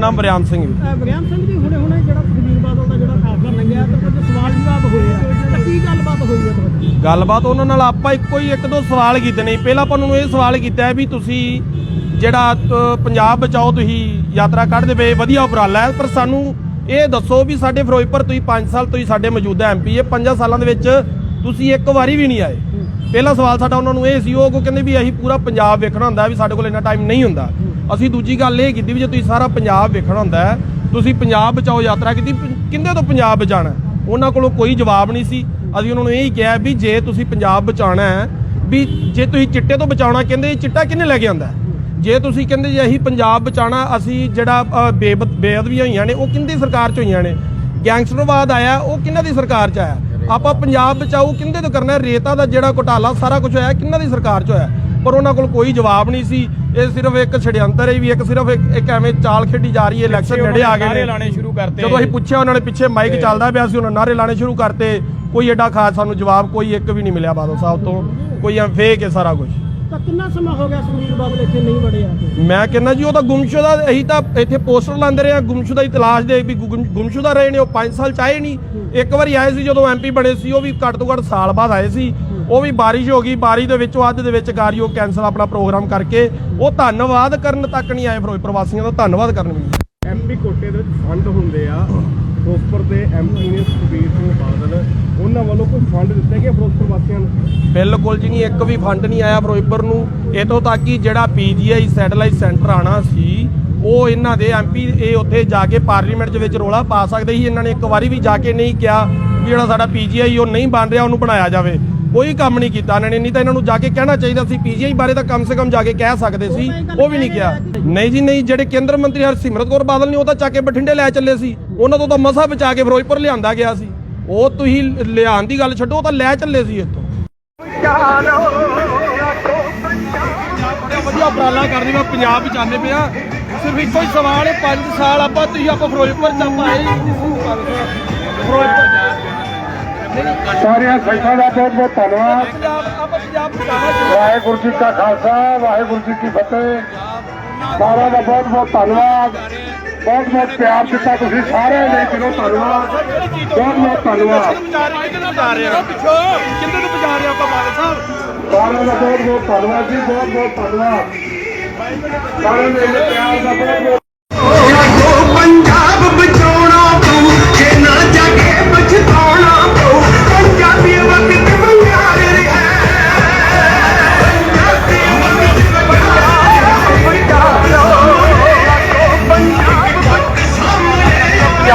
ਨਾਮ ਬਰਿਆਮ ਸਿੰਘ ਜੀ। ਬਰਿਆਮ ਸਿੰਘ ਜੀ ਹੁਣੇ ਹੁਣੇ ਜਿਹੜਾ ਸੁਖਬੀਰ ਬਾਦਲ ਦਾ ਜਿਹੜਾ ਫੈਸਲਾ ਲੰਘਿਆ ਤੇ ਕੁਝ ਸਵਾਲ ਜਵਾਬ ਹੋਏ ਆ ਤਾਂ ਕੀ ਗੱਲਬਾਤ ਹੋਈ ਹੈ ਤੁਹਾਡੀ ਗੱਲਬਾਤ ਉਹਨਾਂ ਨਾਲ ਆਪਾਂ ਇੱਕੋ ਹੀ ਇੱਕ ਦੋ ਸਵਾਲ ਕੀਤੇ ਨੇ। ਪਹਿਲਾਂ ਆਪਾਂ ਨੂੰ ਇਹ ਸਵਾਲ ਕੀਤਾ ਹੈ ਵੀ ਤੁਸੀਂ ਜਿਹੜਾ ਅ, ਪੰਜਾਬ ਬਚਾਓ ਤੁਸੀਂ ਯਾਤਰਾ ਕੱਢਦੇ ਪਏ ਵਧੀਆ ਉਪਰਾਲਾ ਹੈ ਪਰ ਸਾਨੂੰ ਇਹ ਦੱਸੋ ਵੀ ਸਾਡੇ ਫਿਰੋਜ਼ਪੁਰ ਤੁਸੀਂ 5 ਸਾਲ ਤੁਸੀਂ ਸਾਡੇ ਮੌਜੂਦਾ ਐਮਪੀ ਇਹ 5 ਸਾਲਾਂ ਦੇ ਵਿੱਚ ਤੁਸੀਂ ਇੱਕ ਵਾਰੀ ਵੀ ਨਹੀਂ ਆਏ। ਪਹਿਲਾ ਸਵਾਲ ਸਾਡਾ ਉਹਨਾਂ ਨੂੰ ਇਹ ਸੀ ਉਹ ਕਹਿੰਦੇ ਵੀ ਅਸੀਂ ਪੂਰਾ ਪੰਜਾਬ ਵੇਖਣਾ ਹੁੰਦਾ ਵੀ ਸਾਡੇ ਕੋਲ ਇੰਨਾ ਟਾਈਮ ਨਹੀਂ ਹੁੰਦਾ। ਅਸੀਂ ਦੂਜੀ ਗੱਲ ਇਹ ਕੀਤੀ ਵੀ ਜੇ ਤੁਸੀਂ ਸਾਰਾ ਪੰਜਾਬ ਵੇਖਣਾ ਹੁੰਦਾ ਹੈ ਤੁਸੀਂ ਪੰਜਾਬ ਬਚਾਓ ਯਾਤਰਾ ਕੀਤੀ ਕਿੰਦੇ ਤੋਂ ਪੰਜਾਬ ਬਚਾਣਾ ਉਹਨਾਂ ਕੋਲੋਂ ਕੋਈ ਜਵਾਬ ਨਹੀਂ ਸੀ। ਅਸੀਂ ਉਹਨਾਂ ਨੂੰ ਇਹ ਹੀ ਕਿਹਾ ਵੀ ਜੇ ਤੁਸੀਂ ਪੰਜਾਬ ਬਚਾਉਣਾ ਹੈ ਵੀ ਜੇ ਤੁਸੀਂ ਚਿੱਟੇ ਤੋਂ ਬਚਾਉਣਾ ਕਹਿੰਦੇ ਇਹ ਚਿੱਟਾ ਕਿੰਨੇ ਲੈ ਕੇ ਆਂਦਾ ਜੇ ਤੁਸੀਂ ਕਹਿੰਦੇ ਜੇ ਅਸੀਂ ਪੰਜਾਬ ਬਚਾਉਣਾ ਅਸੀਂ ਜਿਹੜਾ ਅ, ਬੇਅਦਬੀਆਂ ਹੋਈਆਂ ਨੇ ਉਹ ਕਿੰਦੀ ਸਰਕਾਰ ਚ ਹੋਈਆਂ ਨੇ? ਗੈਂਗਸਟਰਵਾਦ ਆਇਆ ਉਹ ਕਿਹਨਾਂ ਦੀ ਸਰਕਾਰ ਚ ਆਇਆ? ਆਪਾਂ ਪੰਜਾਬ ਬਚਾਓ ਕਿੰਦੇ ਤੋਂ ਕਰਨਾ ਰੇਤਾ ਦਾ ਜਿਹੜਾ ਘੁਟਾਲਾ ਸਾਰਾ ਕੁਝ ਹੋਇਆ ਕਿਹਨਾਂ ਦੀ ਸਰਕਾਰ ਚ ਹੋਇਆ? ਪਰ ਉਹਨਾਂ ਕੋਲ ਕੋਈ ਜਵਾਬ ਨਹੀਂ ਸੀ। ਇਹ ਸਿਰਫ ਇੱਕ ਛੜਯੰਤਰ ਹੈ ਵੀ ਇੱਕ ਸਿਰਫ ਇੱਕ ਇੱਕ ਐਵੇਂ ਚਾਲ ਖੇਡੀ ਜਾ ਰਹੀ ਹੈ ਇਲੈਕਸ਼ਨ ਨੇੜੇ ਆ ਗਏ ਨੇ ਲਾਣੇ ਸ਼ੁਰੂ ਕਰਤੇ। ਜਦੋਂ ਅਸੀਂ ਪੁੱਛਿਆ ਉਹਨਾਂ ਨੇ ਪਿੱਛੇ ਮਾਈਕ ਚੱਲਦਾ ਪਿਆ ਸੀ ਉਹਨਾਂ ਨਾਰੇ ਲਾਣੇ ਸ਼ੁਰੂ ਕਰਤੇ। ਕੋਈ ਐਡਾ ਖਾਸ ਸਾਨੂੰ ਜਵਾਬ ਕੋਈ ਇੱਕ ਵੀ ਨਹੀਂ ਮਿਲਿਆ ਬਾਦਲ ਸਾਹਿਬ ਤੋਂ। ਕੋਈ ਐ ਫੇਕ ਹੈ ਸਾਰਾ ਕੁਝ ਤਾਂ ਕਿੰਨਾ ਸਮਾਂ ਹੋ ਗਿਆ ਸੁਖਬੀਰ ਬਾਦਲ ਇੱਥੇ ਨਹੀਂ ਵੜੇ ਆ ਕੇ ਮੈਂ ਕਹਿੰਦਾ ਜੀ ਉਹ ਤਾਂ ਗੁੰਮਸ਼ੁਦਾ ਅਸੀਂ ਤਾਂ ਇੱਥੇ ਪੋਸਟਰ ਲਾਉਂਦੇ ਰਹੇ ਆ ਗੁੰਮਸ਼ੁਦਾ ਦੀ ਤਲਾਸ਼ ਦੇ ਵੀ ਗੁੰਮ- ਗੁੰਮਸ਼ੁਦਾ ਰਹੇ ਨੇ ਉਹ 5 ਸਾਲ ਚਾਹੇ ਨਹੀਂ। ਇੱਕ ਵਾਰੀ ਆਏ ਸੀ ਜਦੋਂ ਐਮਪੀ ਬਣੇ ਸੀ ਉਹ ਵੀ ਘੱਟ ਤੋਂ ਘੱਟ ਸਾਲ ਬਾਅਦ ਆਏ ਸੀ। ਉਹ ਵੀ ਬਾਰਿਸ਼ ਹੋ ਗਈ ਬਾਰਿਸ਼ ਦੇ ਵਿੱਚੋਂ ਅੱਧ ਦੇ ਵਿੱਚ ਕਾਰਿਓ ਕੈਂਸਲ ਆਪਣਾ ਪ੍ਰੋਗਰਾਮ ਕਰਕੇ ਉਹ ਧੰਨਵਾਦ ਕਰਨ ਤੱਕ ਨਹੀਂ ਆਏ ਫਿਰੋਜ਼ਪੁਰ ਵਾਸੀਆਂ ਦਾ ਧੰਨਵਾਦ ਕਰਨ ਵੀ। ਐਮਪੀ ਕੋਟੇ ਦੇ ਵਿੱਚ ਫੰਡ ਹੁੰਦੇ ਆ ਫਿਰੋਜ਼ਪੁਰ ਦੇ ਐਮਪੀ ਨੇ ਸੁਖਬੀਰ ਸਿੰਘ ਬਾਦਲ ਉਹਨਾਂ ਵੱਲੋਂ ਕੋਈ ਫੰਡ ਦਿੱਤੇ ਗਏ ਫਿਰੋਜ਼ਪੁਰ ਵਾਸੀਆਂ ਨੂੰ? ਬਿਲਕੁਲ ਜੀ ਨਹੀਂ ਇੱਕ ਵੀ ਫੰਡ ਨਹੀਂ ਆਇਆ ਫਿਰੋਜ਼ਪੁਰ ਨੂੰ। ਇਤੋਂ ਤੱਕ ਕਿ ਜਿਹੜਾ ਪੀਜੀਆਈ ਸੈਟੇਲਾਈਟ ਸੈਂਟਰ ਆਣਾ ਸੀ ਉਹ ਇਹਨਾਂ ਦੇ ਐਮਪੀ ਇਹ ਉੱਥੇ ਜਾ ਕੇ ਪਾਰਲੀਮੈਂਟ ਦੇ ਵਿੱਚ ਰੋਲਾ ਪਾ ਸਕਦੇ ਸੀ। ਇਹਨਾਂ ਨੇ ਇੱਕ ਵਾਰੀ ਵੀ ਜਾ ਕੇ ਨਹੀਂ ਕਿਹਾ ਵੀ ਜਿਹੜਾ ਸਾਡਾ ਪੀਜੀਆਈ ਉਹ ਨਹੀਂ ਬਣ ਰਿਹਾ ਉਹਨੂੰ ਬਣਾਇਆ ਜਾਵੇ। ਕੋਈ ਕੰਮ ਨਹੀਂ ਕੀਤਾ ਇਹਨਾਂ ਨੇ ਨਹੀਂ ਤਾਂ ਇਹਨਾਂ ਨੂੰ ਜਾ ਕੇ ਕਹਿਣਾ ਚਾਹੀਦਾ ਸੀ ਪੀਜੀਆਈ ਬਾਰੇ ਤਾਂ ਕਮ ਸੇ ਕਮ ਜਾ ਕੇ ਕਹਿ ਸਕਦੇ ਸੀ ਉਹ ਵੀ ਨਹੀਂ ਕਿਹਾ ਨਹੀਂ ਜੀ ਨਹੀਂ ਜਿਹੜੇ ਕੇਂਦਰ ਮੰਤਰੀ ਹਰਸਿਮਰਤ ਕੌਰ ਬਾਦਲ ਨੇ ਉਹ ਤਾਂ ਚੱਕ ਕੇ ਬਠਿੰਡੇ ਲੈ ਚੱਲੇ ਸੀ। ਉਹਨਾਂ ਤੋਂ ਤਾਂ ਮਸਾ ਬਚਾ ਕੇ ਫਿਰੋਜ਼ਪੁਰ ਲਿਆਂਦਾ ਗਿਆ ਸੀ। ਉਹ ਤੁਸੀਂ ਲਿਆਉਣ ਦੀ ਗੱਲ ਛੱਡੋ ਉਹ ਤਾਂ ਲੈ ਚੱਲੇ ਸੀ ਇੱਥੋਂ। ਵਧੀਆ ਉਪਰਾਲਾ ਕਰਦੇ ਮੈਂ ਪੰਜਾਬ ਵਿੱਚ ਆਨੇ ਪਿਆ। ਸਿਰਫ ਇੱਕੋ ਹੀ ਸਵਾਲ ਹੈ 5 ਸਾਲ ਆਪਾਂ ਤੁਸੀਂ ਆਪਾਂ ਫਿਰੋਜ਼ਪੁਰ ਚ ਆਪਾਂ ਆਏ ਹੀ। ਨਹੀਂ ਸੀ ਫਿਰੋਜ਼ਪੁਰ ਸਾਰੀਆਂ ਸੰਗਤਾਂ ਦਾ ਬਹੁਤ ਬਹੁਤ ਧੰਨਵਾਦ ਪੰਜਾਬ ਆਪਾਂ ਪੰਜਾਬ ਬਚਾਉਣਾ ਚਾਹੁੰਦੇ ਵਾਹਿਗੁਰੂ ਜੀ ਕਾ ਖਾਲਸਾ ਵਾਹਿਗੁਰੂ ਜੀ ਕੀ ਫਤਿਹ ਸਾਰਿਆਂ ਦਾ ਬਹੁਤ ਬਹੁਤ ਧੰਨਵਾਦ ਬਹੁਤ ਬਹੁਤ ਪਿਆਰ ਦਿੱਤਾ ਤੁਸੀਂ ਸਾਰਿਆਂ ਨੇ ਚਲੋ ਧੰਨਵਾਦ ਬਹੁਤ ਬਹੁਤ ਧੰਨਵਾਦ ਬਚਾ ਰਹੇ ਕਿੰਨੇ ਨੂੰ ਬਚਾ ਰਹੇ ਆ ਪਿੱਛੋਂ ਕਿੰਨੇ ਨੂੰ ਬਚਾ ਰਹੇ ਆਪਾਂ ਬਾਦਲ ਸਾਹਿਬ ਸਾਰਿਆਂ ਦਾ ਬਹੁਤ ਬਹੁਤ ਧੰਨਵਾਦ ਜੀ ਬਹੁਤ ਬਹੁਤ ਧੰਨਵਾਦ ਸਾਰਿਆਂ ਦੇ ਪਿਆਰ ਦਾ ਬਹੁਤ ਬਹੁਤ ਪੰਜਾਬ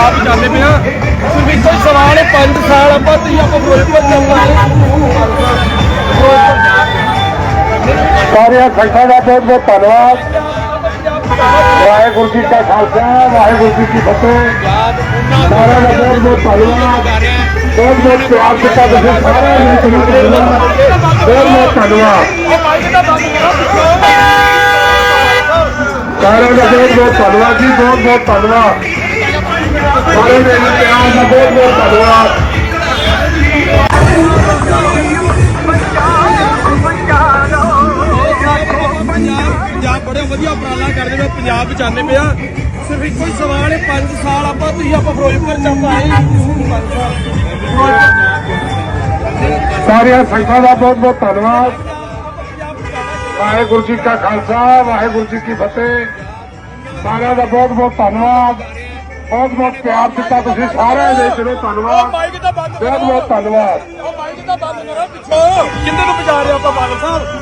ਪੰਜਾਬ ਵਿੱਚ ਆਨੇ ਪਿਆ ਸਿਰਫ ਇੱਕੋ ਹੀ ਸਵਾਲ ਹੈ 5 ਸਾਲ ਆਪਾਂ ਤੁਸੀਂ ਆਪਾਂ ਫਿਰੋਜ਼ਪੁਰ ਚ ਆਪਾਂ ਆਏ ਫਿਰੋਜ਼ਪੁਰ ਸਾਰਿਆਂ ਸੰਗਤਾਂ ਦਾ ਬਹੁਤ ਬਹੁਤ ਧੰਨਵਾਦ। ਵਾਹਿਗੁਰੂ ਜੀ ਕਾ ਖਾਲਸਾ, ਵਾਹਿਗੁਰੂ ਜੀ ਕੀ ਫਤਿਹ। ਸਾਰਿਆਂ ਦਾ ਬਹੁਤ ਬਹੁਤ ਧੰਨਵਾਦ। ਬਹੁਤ ਬਹੁਤ ਪਿਆਰ ਦਿੱਤਾ ਤੁਸੀਂ ਸਾਰਿਆਂ ਨੇ। ਚਲੋ ਧੰਨਵਾਦ ਬਹੁਤ ਬਹੁਤ ਧੰਨਵਾਦ। ਸਾਰਿਆਂ ਦਾ ਬਹੁਤ ਬਹੁਤ ਧੰਨਵਾਦ ਜੀ, ਬਹੁਤ ਬਹੁਤ ਧੰਨਵਾਦ। ਸਾਰਿਆਂ ਦੇ ਪਿਆਰ ਦਾ ਬਹੁਤ ਬਹੁਤ ਧੰਨਵਾਦ ਪੰਜਾਬ ਬੜੇ ਵਧੀਆ ਉਪਰਾਲਾ ਕਰਦੇ ਨੇ ਪੰਜਾਬ ਵਿੱਚ ਆਨੇ ਪਿਆ ਸਿਰਫ ਇੱਕੋ ਹੀ ਸਵਾਲ ਹੈ 5 ਸਾਲ ਆਪਾਂ ਤੁਸੀਂ ਆਪਾਂ ਫਿਰੋਜ਼ਪੁਰ ਚ ਆਪਾਂ ਆਏ ਸਾਰਿਆਂ ਸੰਗਤਾਂ ਦਾ ਬਹੁਤ ਬਹੁਤ ਧੰਨਵਾਦ। ਵਾਹਿਗੁਰੂ ਜੀ ਕਾ ਖਾਲਸਾ, ਵਾਹਿਗੁਰੂ ਜੀ ਕੀ ਫਤਿਹ। ਸਾਰਿਆਂ ਦਾ ਬਹੁਤ ਬਹੁਤ ਧੰਨਵਾਦ। ਬਹੁਤ ਬਹੁਤ ਪਿਆਰ ਦਿੱਤਾ ਤੁਸੀਂ ਸਾਰਿਆਂ ਨੇ ਚਲੋ ਧੰਨਵਾਦ। ਬਹੁਤ ਬਹੁਤ ਧੰਨਵਾਦ। ਉਹ ਮਾਈਕ ਤਾਂ ਬੰਦ ਕਰੋ ਪਿੱਛੋਂ। ਕਿੰਨੇ ਨੂੰ ਬਚਾ ਰਹੇ ਆਪਾਂ ਬਾਦਲ ਸਾਹਿਬ?